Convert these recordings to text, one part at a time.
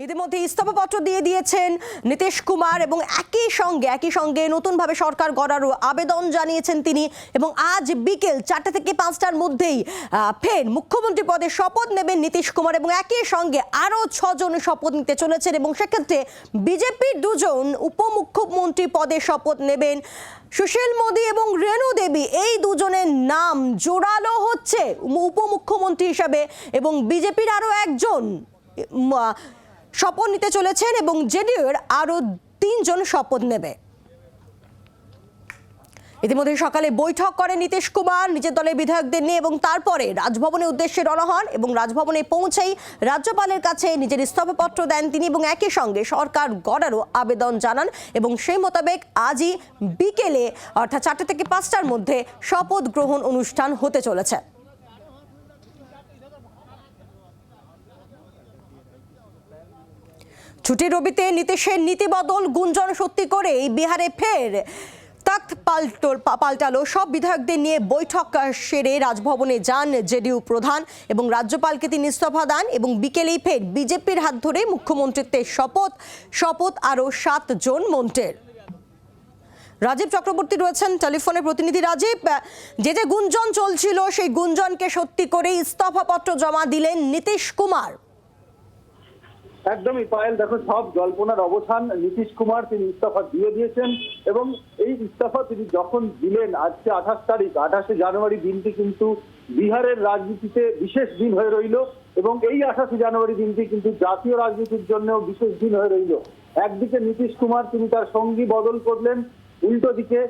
ইতিমধ্যে ইস্তফাপত্র দিয়ে দিয়েছেন নীতিশ কুমার এবং একই সঙ্গে একই সঙ্গে নতুনভাবে সরকার গড়ারও আবেদন জানিয়েছেন তিনি এবং আজ বিকেল চারটে থেকে পাঁচটার মধ্যেই ফের মুখ্যমন্ত্রী পদে শপথ নেবেন নীতিশ কুমার এবং একই সঙ্গে আরও ছজন শপথ নিতে চলেছেন এবং সেক্ষেত্রে বিজেপির দুজন উপমুখ্যমন্ত্রী পদে শপথ নেবেন। সুশীল মোদী এবং রেণু দেবী এই দুজনের নাম জোরালো হচ্ছে উপমুখ্যমন্ত্রী হিসাবে এবং বিজেপির আরও একজন শপথ নিতে চলেছেন এবং জেডিইউর আরও তিনজন শপথ নেবে। ইতিমধ্যে সকালে বৈঠক করে নীতিশ কুমার, নিজের দলের বিধায়কদের নিয়ে এবং তারপরে রাজভবনের উদ্দেশ্যে রওনা হন এবং রাজভবনে পৌঁছেই রাজ্যপালের কাছে নিজের ইস্তফাপত্র দেন তিনি এবং একই সঙ্গে সরকার গড়ারও আবেদন জানান এবং সেই মোতাবেক আজই বিকেলে অর্থাৎ চারটে থেকে পাঁচটার মধ্যে শপথ গ্রহণ অনুষ্ঠান হতে চলেছে। ছুটির রবিতে নীতিশের নীতি বদল গুঞ্জন সত্যি করেই বিহারে ফের তখ্ত পাল্টোল পাল্টালো। সব বিধায়কদের নিয়ে বৈঠক সেরে রাজভবনে যান জেডিইউ প্রধান এবং রাজ্যপালকে তিনি ইস্তফা দেন এবং বিকেলেই ফের বিজেপির হাত ধরে মুখ্যমন্ত্রিত্বের শপথ শপথ আরও সাতজন মন্ত্রের। রাজীব চক্রবর্তী রয়েছেন টেলিফোনে প্রতিনিধি রাজীব। যে যে গুঞ্জন চলছিল, সেই গুঞ্জনকে সত্যি করে ইস্তফাপত্র জমা দিলেন নীতিশ কুমার। একদমই পায়েল, দেখো, সব জল্পনার অবসান নীতিশ কুমার, তিনি ইস্তফা দিয়ে দিয়েছেন এবং এই ইস্তফা তিনি যখন দিলেন আজকে আঠাশ তারিখ, আঠাশে জানুয়ারি দিনটি কিন্তু বিহারের রাজনীতিতে বিশেষ দিন হয়ে রইল এবং এই আঠাশে জানুয়ারি দিনটি কিন্তু জাতীয় রাজনীতির জন্যও বিশেষ দিন হয়ে রইল। একদিকে নীতিশ কুমার, তিনি তার সঙ্গী বদল করলেন, উল্টো দিকে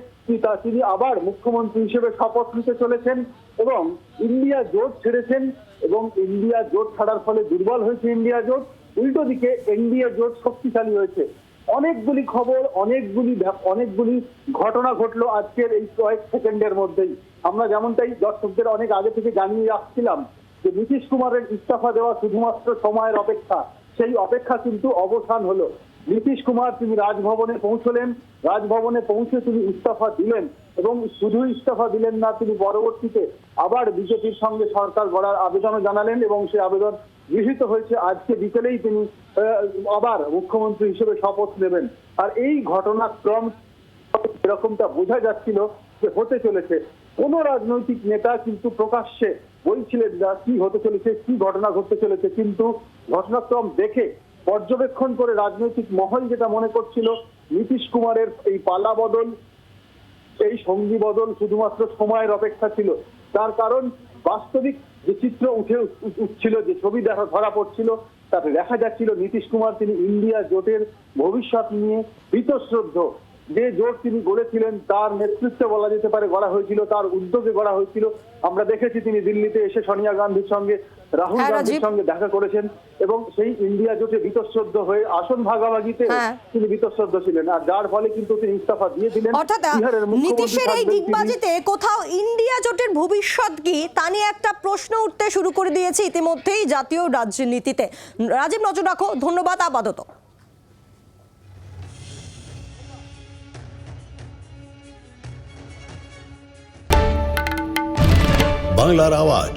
তিনি আবার মুখ্যমন্ত্রী হিসেবে শপথ নিতে চলেছেন এবং ইন্ডিয়া জোট ছেড়েছেন এবং ইন্ডিয়া জোট ছাড়ার ফলে দুর্বল হয়েছে ইন্ডিয়া জোট। উল্টো দিকে এনডিএ জোট শক্তিশালী হয়েছে। অনেকগুলি খবর, অনেকগুলি অনেকগুলি ঘটনা ঘটলো আজকের এই কয়েক সেকেন্ডের মধ্যেই। আমরা যেমনটাই দর্শকদের অনেক আগে থেকে জানিয়ে রাখছিলাম যে নীতিশ কুমারের ইস্তফা দেওয়া শুধুমাত্র সময়ের অপেক্ষা, সেই অপেক্ষা কিন্তু অবসান হলো। নীতিশ কুমার তিনি রাজভবনে পৌঁছলেন, রাজভবনে পৌঁছে তিনি ইস্তফা দিলেন এবং শুধু ইস্তফা দিলেন না, তিনি পরবর্তীতে আবার বিজেপির সঙ্গে সরকার গড়ার আবেদনও জানালেন এবং সেই আবেদন গৃহীত হয়েছে। আজকে বিকেলেই তিনি আবার মুখ্যমন্ত্রী হিসেবে শপথ নেবেন। আর এই ঘটনাক্রম এরকমটা বোঝা যাচ্ছিল যে হতে চলেছে। কোন রাজনৈতিক নেতা কিন্তু প্রকাশ্যে বলছিলেন না কি হতে চলেছে, কি ঘটনা ঘটতে চলেছে। কিন্তু ঘটনাক্রম দেখে পর্যবেক্ষণ করে রাজনৈতিক মহল যেটা মনে করছিল, নীতিশ কুমারের এই পালা বদল, এই সঙ্গী বদল শুধুমাত্র সময়ের অপেক্ষা ছিল। তার কারণ বাস্তবিক যে চিত্র উঠে উঠছিল, যে ছবি দেখা, ধরা পড়ছিল, তাতে দেখা যাচ্ছিল নীতিশ কুমার তিনি ইন্ডিয়া জোটের ভবিষ্যৎ নিয়ে বীতশ্রদ্ধ। যে জোট তিনি গড়েছিলেন, তার নেতৃত্বে বলা যেতে পারে গড়া হয়েছিল, তার উদ্যোগে গড়া হয়েছিল। আমরা দেখেছি তিনি দিল্লিতে এসে সোনিয়া গান্ধীর সঙ্গে রাহুল হ্যাঁ, গান্ধীর সঙ্গে দেখা করেছেন এবং সেই ইন্ডিয়া জোটে বীতশ্রদ্ধ হয়ে আসন ভাগাভাগিতে হ্যাঁ। তিনি বীতশ্রদ্ধ ছিলেন। আর যার ফলে কিন্তু তিনি ইস্তফা দিয়ে দিলেন। অর্থাৎ নীতিশের এই। দিগবাজিতে কোথাও ইন্ডিয়া জোটের ভবিষ্যৎ কি তা নিয়ে একটা প্রশ্ন উঠতে শুরু করে দিয়েছে ইতিমধ্যেই জাতীয় রাজনীতিতে। রাজীব নজর রাখো। ধন্যবাদ আপাতত। বাংলার আওয়াজ।